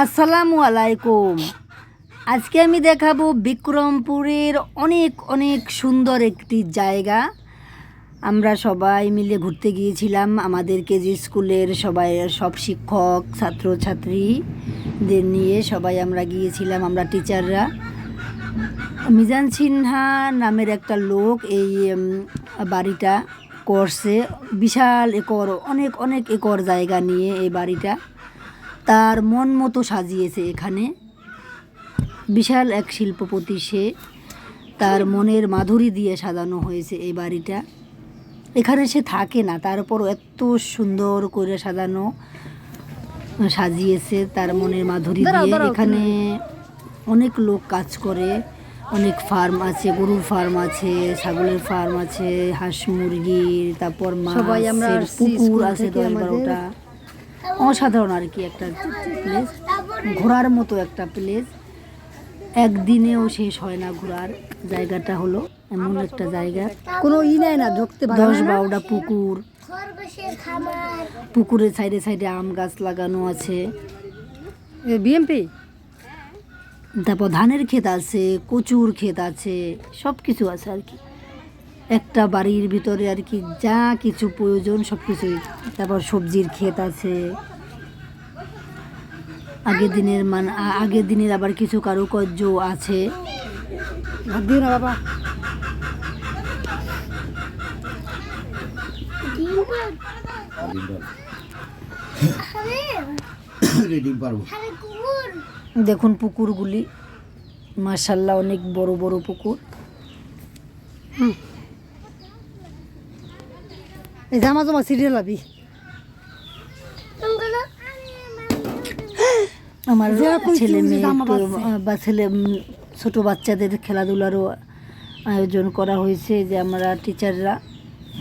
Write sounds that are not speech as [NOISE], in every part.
আসসালামু আলাইকুম। আজকে আমি দেখাবো বিক্রমপুরের অনেক অনেক সুন্দর একটি জায়গা। আমরা সবাই মিলে ঘুরতে গিয়েছিলাম। আমাদের কেজি স্কুলের সবাই, সব শিক্ষক ছাত্রছাত্রীদের নিয়ে সবাই আমরা গিয়েছিলাম, আমরা টিচাররা। মিজান সিনহা নামের একটা লোক এই বাড়িটা করছে। বিশাল একর, অনেক অনেক একর জায়গা নিয়ে এই বাড়িটা। তার মন মতো সাজিয়েছে এখানে। বিশাল এক শিল্পপতি সে তার মনের মাধুরী দিয়ে সাজানো হয়েছে এই বাড়িটা। এখানে সে থাকে না তারপরও এত সুন্দর করে সাজানো সাজিয়েছে তার মনের মাধুরী দিয়ে। এখানে অনেক লোক কাজ করে অনেক ফার্ম আছে গরুর ফার্ম আছে ছাগলের ফার্ম আছে হাঁস মুরগির তারপর আসছি পুকুর আছে থেকে দশ বারোটা। অসাধারণ আর কি একটা প্লেস ঘোরার মতো একটা প্লেস একদিনেও শেষ হয় না ঘোরার। জায়গাটা হলো এমন একটা জায়গা। কোনো ই নেয় না ঢুকতে দশ বারোটা পুকুর। পুকুরের সাইডে সাইডে আম গাছ লাগানো আছে। বিএমপি তারপর ধানের ক্ষেত আছে কচুর ক্ষেত আছে সব কিছু আছে আর কি। একটা বাড়ির ভিতরে আর কি যা কিছু প্রয়োজন সব কিছুই। তারপর সবজির ক্ষেত আছে। আগের দিনের মান আগের দিনের আবার কিছু কারুকার্য আছে। দিও না বাবা। দেখুন পুকুরগুলি। মার্শাল্লাহ অনেক বড় বড় পুকুর। এই জামা জমা সিরিয়াল আবি আমার ছেলে মেয়ে তো, বা ছেলে ছোট বাচ্চাদের খেলাধুলারও আয়োজন করা হয়েছে যে আমরা টিচাররা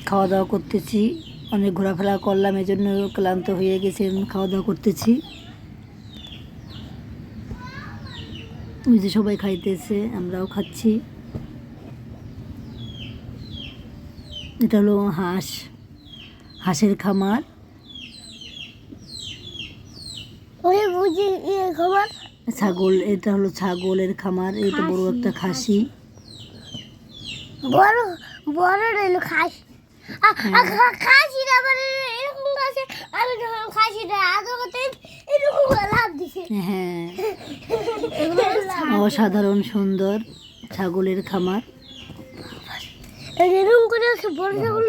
খাওয়া দাওয়া করতেছি অনেক ঘোরাফেরা করলাম এই জন্য ক্লান্ত হয়ে গেছে খাওয়া দাওয়া করতেছি। ওই যে সবাই খাইতেছে আমরাও খাচ্ছি। এটা হলো হাঁস। হাঁসের খামার। ওই বুঝি খবর ছাগল এটা হলো ছাগলের খামার এটা বড় একটা খাসি। বড় বড় রইল খাস। খাসিটা আবার এরকম আছে আমি যখন খাসিটা আগে করতে এরকম করে লাভ দিছে। হ্যাঁ। অসাধারণ সুন্দর ছাগলের খামার। এরকম করে আছে বড় ছাগল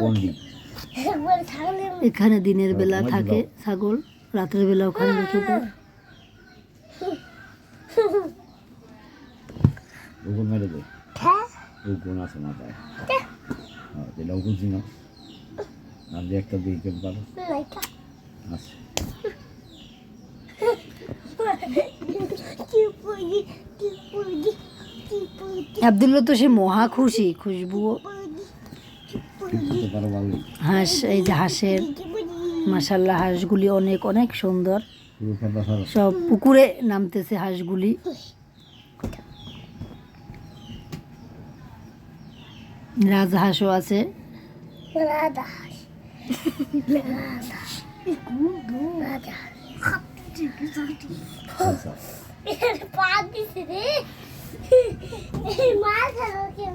পন্ডিত এখানে দিনের বেলা থাকে ছাগল রাতের বেলা ওখানে রেখে দেয় উগুন মেরে দে। হ্যাঁ। উগুন আছে মাথায় হ্যাঁ তাহলে উগুন চিন। আর যে একটা পারো আছে। আবদুল্লা তো সে মহা খুশি খুশবুও ঠিক করতে পারো ভালোই হাঁস এই যে হাঁসের মাসাল্লাহ হাঁসগুলি অনেক অনেক সুন্দর। সব পুকুরে নামতেছে হাঁসগুলি। রাজহাঁসও আছে। [LAUGHS] পা দিছে রে। মাছ কেউ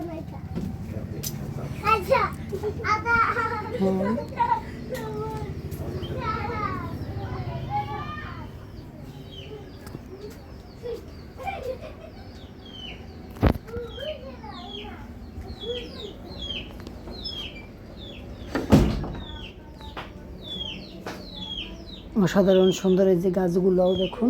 অসাধারণ সুন্দর এই যে গাছগুলোও দেখুন।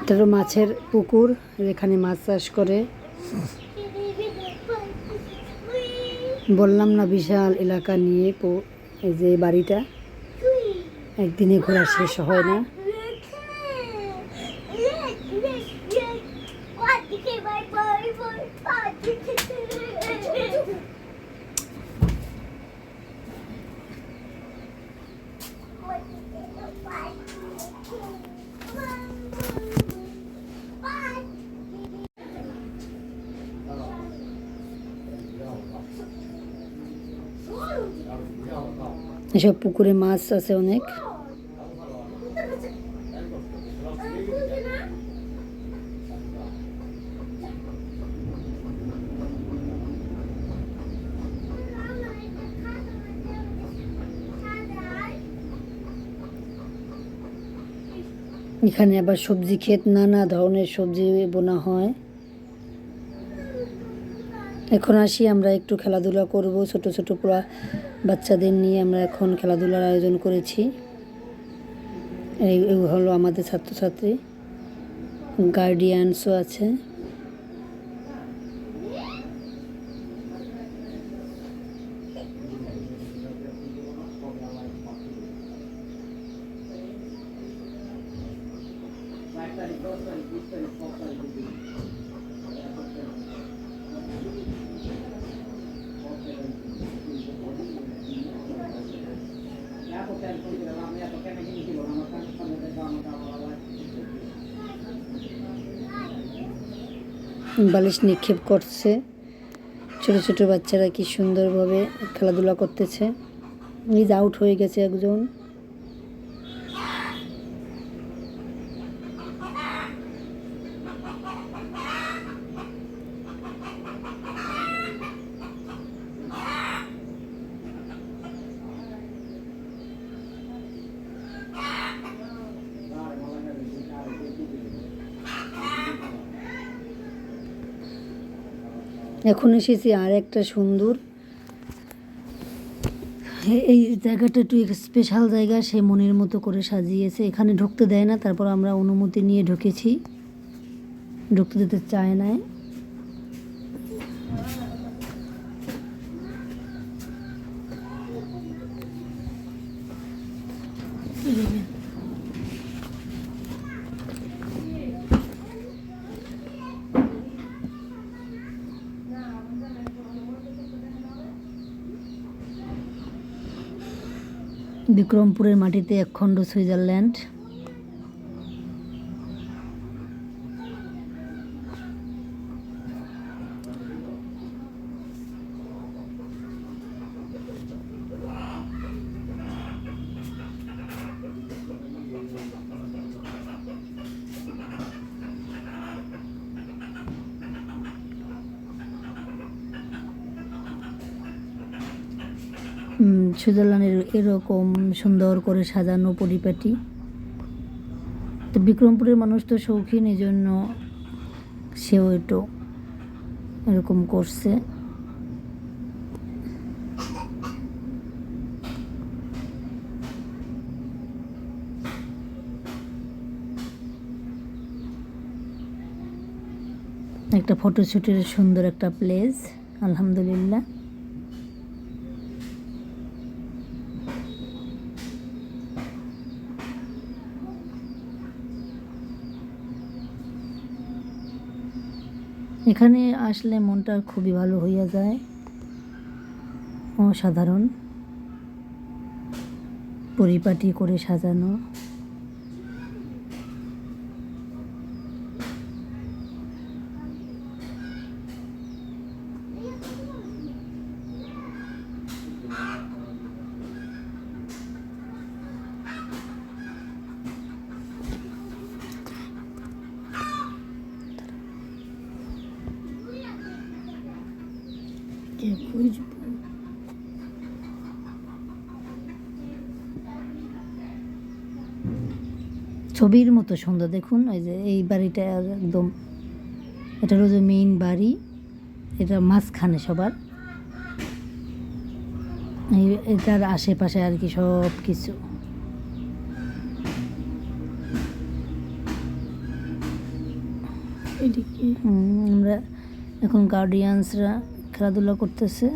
এটা মাছের পুকুর এখানে মাছ চাষ করে। বললাম না বিশাল এলাকা নিয়ে এই যে বাড়িটা। একদিনে ঘোরা শেষ হয় না। এসব পুকুরে মাছ আছে অনেক। এখানে আবার সবজি ক্ষেত, নানা ধরনের সবজি বোনা হয়। এখন আসি, আমরা একটু খেলাধুলা করব, ছোট ছোট পোড়া বাচ্চাদের নিয়ে আমরা এখন খেলাধুলার আয়োজন করেছি। এই হলো আমাদের ছাত্রছাত্রী। গার্ডিয়ানসও আছে। বালিশ নিক্ষেপ করছে। ছোট ছোট বাচ্চারা কি সুন্দরভাবে খেলাধুলা করতেছে। নিজ আউট হয়ে গেছে একজন। এখন এসেছি আর একটা সুন্দর। এই জায়গাটা একটু স্পেশাল জায়গা, সে মনের মতো করে সাজিয়েছে। এখানে ঢুকতে দেয় না, তারপর আমরা অনুমতি নিয়ে ঢুকেছি। ঢুকতে দিতে চায় না বিক্রমপুরের মাটিতে একখণ্ড সুইজারল্যান্ড সুইজারল্যান্ডের এরকম সুন্দর করে সাজানো পরিপাটি। তো বিক্রমপুরের মানুষ তো শৌখিন এই জন্য সেও একটু এরকম করছে। একটা ফটোশ্যুটের সুন্দর একটা প্লেস আলহামদুলিল্লাহ। এখানে আসলে মনটা খুবই ভালো হইয়া যায়। অসাধারণ। পরিপাটি করে সাজানো। কে বুঝব ছবির মতো সুন্দর দেখুন ওই যে এই বাড়িটা একদম এটা হলো যে মেইন বাড়ি এটা মাঝখানে সবার। এই এটার আশেপাশে আর কি সব কিছু। আমরা এখন গার্ডিয়ানসরা খেলাধুলা করতেছে।